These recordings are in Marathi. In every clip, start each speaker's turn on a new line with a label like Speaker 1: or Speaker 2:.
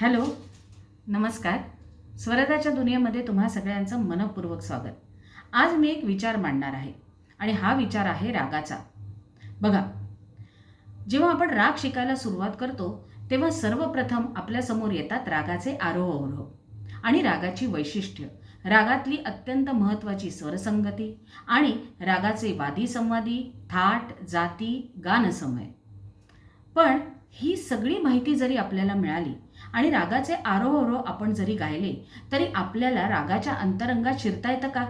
Speaker 1: हॅलो नमस्कार. स्वरदाच्या दुनियेमध्ये तुम्हा सगळ्यांचं मनपूर्वक स्वागत. आज मी एक विचार मांडणार आहे आणि हा विचार आहे रागाचा. बघा जेव्हा आपण राग शिकायला सुरुवात करतो तेव्हा सर्वप्रथम आपल्यासमोर येतात रागाचे आरोह अवरोह आणि रागाची वैशिष्ट्य रागातली अत्यंत महत्त्वाची स्वरसंगती आणि रागाचे वादी संवादी थाट जाती गानसमय. पण ही सगळी माहिती जरी आपल्याला मिळाली आणि रागाचे आरोह आपण जरी गायले तरी आपल्याला रागाच्या अंतरंगात शिरता येतं का?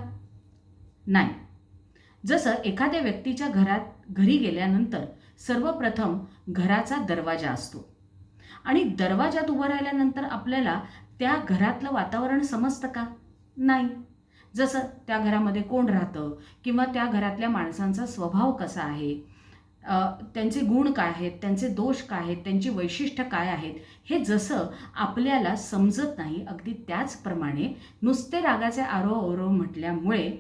Speaker 1: नाही. जसं एखाद्या व्यक्तीच्या घरात घरी गेल्यानंतर सर्वप्रथम घराचा दरवाजा असतो. आणि दरवाजात उभं राहिल्यानंतर आपल्याला त्या घरातलं वातावरण समजतं का? नाही. जसं त्या घरामध्ये कोण राहतं किंवा त्या घरातल्या माणसांचा स्वभाव कसा आहे त्यांचे गुण काय आहेत त्यांचे दोष काय आहेत त्यांची वैशिष्ट्य काय आहेत हे जसं आपल्याला समजत नाही अगदी त्याचप्रमाणे नुसते रागाचे आरोह अवरोह म्हटल्यामुळे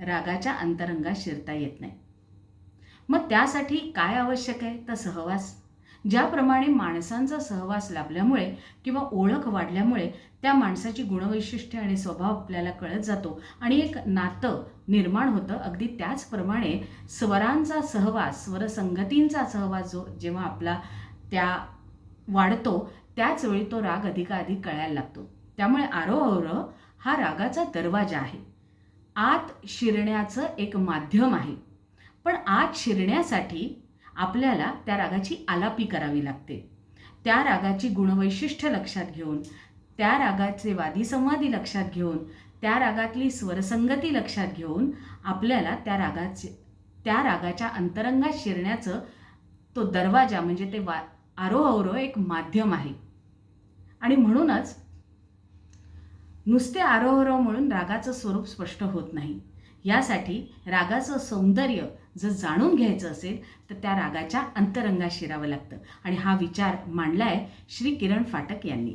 Speaker 1: रागाच्या अंतरंगात शिरता येत नाही. मग त्यासाठी काय आवश्यक आहे? तर सहवास ज्याप्रमाणे माणसांचा सहवास लाभल्यामुळे किंवा ओळख वाढल्यामुळे त्या माणसाची गुणवैशिष्ट्ये आणि स्वभाव आपल्याला कळत जातो. आणि एक नातं निर्माण होतं. अगदी त्याचप्रमाणे स्वरांचा सहवास स्वरसंगतींचा सहवास जो जेव्हा आपला त्या वाढतो त्याच वेळी तो राग अधिकाधिक कळायला लागतो. त्यामुळे आरोह हा रागाचा दरवाजा आहे. आत शिरण्याचं एक माध्यम आहे. पण आत शिरण्यासाठी आपल्याला त्या रागाची आलापी करावी लागते. त्या रागाची गुणवैशिष्ट्य लक्षात घेऊन त्या रागाचे वादी संवादी लक्षात घेऊन त्या रागातली स्वरसंगती लक्षात घेऊन आपल्याला त्या रागाचे त्या रागाच्या अंतरंगात शिरण्याचं तो दरवाजा म्हणजे ते वा आरोहरो एक माध्यम आहे. आणि म्हणूनच नुसते आरोहरो म्हणून रागाचं स्वरूप स्पष्ट होत नाही. यासाठी रागाचं सौंदर्य जर जाणून घ्यायचं असेल तर त्या रागाच्या अंतरंगात शिरावं लागतं. आणि हा विचार मांडला आहे श्री किरण फाटक यांनी.